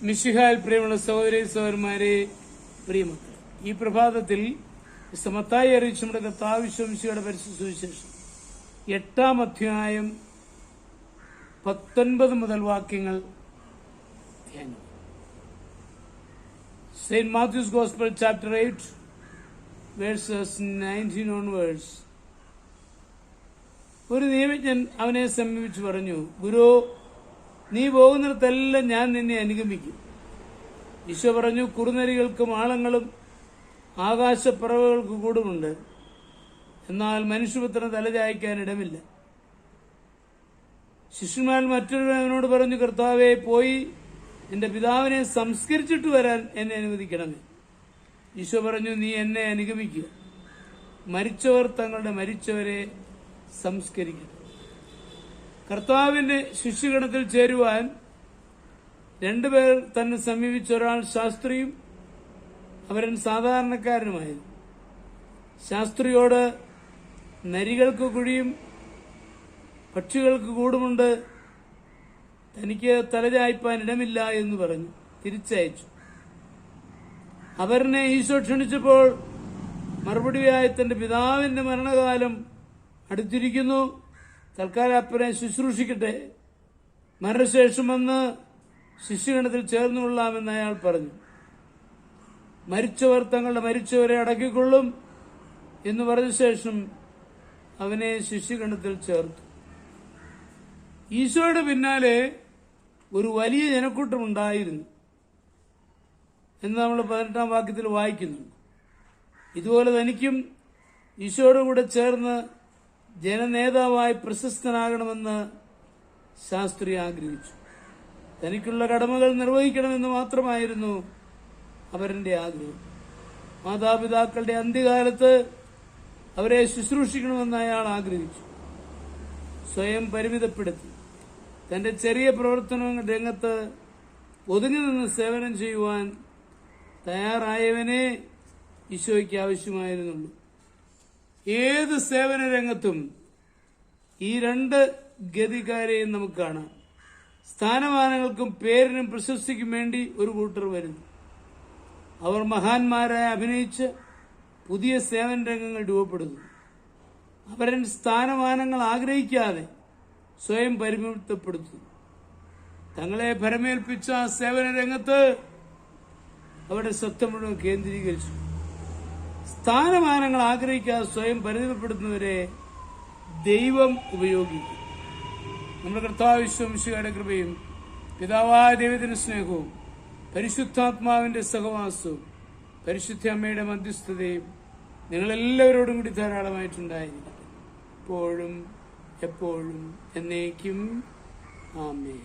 മിഷിഹാൽ പ്രിയമുള്ള സഹോദരി സഹോദരന്മാരെ പ്രിയമക്കൾ ഈ പ്രഭാതത്തിൽ സമത്തായി അറിയിച്ചു നമ്മുടെ കർത്താവിശ്വംശിയുടെ പരിശുദ്ധ സുവിശേഷം എട്ടാം അധ്യായം പത്തൊൻപത് മുതൽ വാക്യങ്ങൾ ധ്യാനം saint Matthew's gospel chapter eight verses nineteen on verse ഒരു നിയമജ്ഞൻ അവനെ സമീപിച്ചു പറഞ്ഞു ഗുരു നീ പോകുന്നിടത്തെല്ലാം ഞാൻ നിന്നെ അനുഗമിക്കും. ഈശോ പറഞ്ഞു കുറുനരികൾക്കും ആളങ്ങളും ആകാശപ്പറവകൾക്ക് കൂടുമുണ്ട്. എന്നാൽ മനുഷ്യപുത്രന് തലചായ്ക്കാൻ ഇടമില്ല. ശിശുമാൻ മറ്റൊരു അവനോട് പറഞ്ഞു കർത്താവെ പോയി എന്റെ പിതാവിനെ സംസ്കരിച്ചിട്ട് വരാൻ എന്നെ അനുവദിക്കണമേ. ഈശോ പറഞ്ഞു നീ എന്നെ അനുഗമിക്കുക. മരിച്ചവർ തങ്ങളുടെ മരിച്ചവരെ സംസ്കരിക്കണം കർത്താവിന്റെ ശിഷ്യഗണത്തിൽ ചേരുവാൻ രണ്ടുപേർ തന്നെ സമീപിച്ച ഒരാൾ ശാസ്ത്രിയും അവരൻ സാധാരണക്കാരനുമായിരുന്നു. ശാസ്ത്രിയോട് നരികൾക്ക് കുഴിയും പക്ഷികൾക്ക് കൂടുമുണ്ട് തനിക്ക് തലചായ്പാൻ ഇടമില്ല എന്ന് പറഞ്ഞു തിരിച്ചയച്ചു. അവരനെ ഈശോ ക്ഷണിച്ചപ്പോൾ മറുപടിയായി തന്റെ പിതാവിന്റെ മരണകാലം അടുത്തിരിക്കുന്നു. തൽക്കാലം അപ്പനെ ശുശ്രൂഷിക്കട്ടെ. മരണശേഷം വന്ന് ശിശുഗണത്തിൽ ചേർന്നുകൊള്ളാമെന്ന് അയാൾ പറഞ്ഞു. മരിച്ചവർ തങ്ങളുടെ മരിച്ചവരെ അടക്കിക്കൊള്ളും എന്ന് പറഞ്ഞ ശേഷം അവനെ ശിശുഗണത്തിൽ ചേർത്തു. ഈശോയുടെ പിന്നാലെ ഒരു വലിയ ജനക്കൂട്ടം ഉണ്ടായിരുന്നു എന്ന് നമ്മൾ പതിനെട്ടാം വാക്യത്തിൽ വായിക്കുന്നു ഇതുപോലെ തനിക്കും ഈശോയുടെ കൂടെ ചേർന്ന് ജനനേതാവായി പ്രശസ്തനാകണമെന്ന് ശാസ്ത്രി ആഗ്രഹിച്ചു. തനിക്കുള്ള കടമകൾ നിർവഹിക്കണമെന്ന് മാത്രമായിരുന്നു അവരുടെ ആഗ്രഹം. മാതാപിതാക്കളുടെ അന്ത്യകാലത്ത് അവരെ ശുശ്രൂഷിക്കണമെന്ന് അയാൾ ആഗ്രഹിച്ചു. സ്വയം പരിമിതപ്പെടുത്തി. തന്റെ ചെറിയ പ്രവർത്തന രംഗത്ത് ഒതുങ്ങി നിന്ന് സേവനം ചെയ്യുവാൻ തയ്യാറായവനെ ഈശോയ്ക്ക് ആവശ്യമായിരുന്നുള്ളൂ. ഏത് സേവന രംഗത്തും ഈ രണ്ട് ഗതികാരെയും നമുക്ക് കാണാം. സ്ഥാനമാനങ്ങൾക്കും പേരിനും പ്രശസ്തിക്കും വേണ്ടി ഒരു കൂട്ടർ വരുന്നു. അവർ മഹാന്മാരായി അഭിനയിച്ച് പുതിയ സേവന രംഗങ്ങൾ രൂപപ്പെടുന്നു. അവരൻ സ്ഥാനമാനങ്ങൾ ആഗ്രഹിക്കാതെ സ്വയം പരിമിതപ്പെടുത്തുന്നു. തങ്ങളെ ഭരമേൽപ്പിച്ച സേവന രംഗത്ത് അവരുടെ സ്വത്വം മുഴുവൻ കേന്ദ്രീകരിച്ചു. സ്ഥാനമാനങ്ങൾ ആഗ്രഹിക്കാതെ സ്വയം പരിമിതപ്പെടുത്തുന്നവരെ ദൈവം ഉപയോഗിക്കും. നമ്മുടെ കർത്താവ് വിശ്വംശയുടെ കൃപയും പിതാവായ ദൈവത്തിന്റെ സ്നേഹവും പരിശുദ്ധാത്മാവിന്റെ സഹവാസവും പരിശുദ്ധ അമ്മയുടെ മധ്യസ്ഥതയും നിങ്ങളെല്ലാവരോടും കൂടി ധാരാളമായിട്ടുണ്ടായിരിക്കും എപ്പോഴും എപ്പോഴും എന്നേക്കും. ആമേ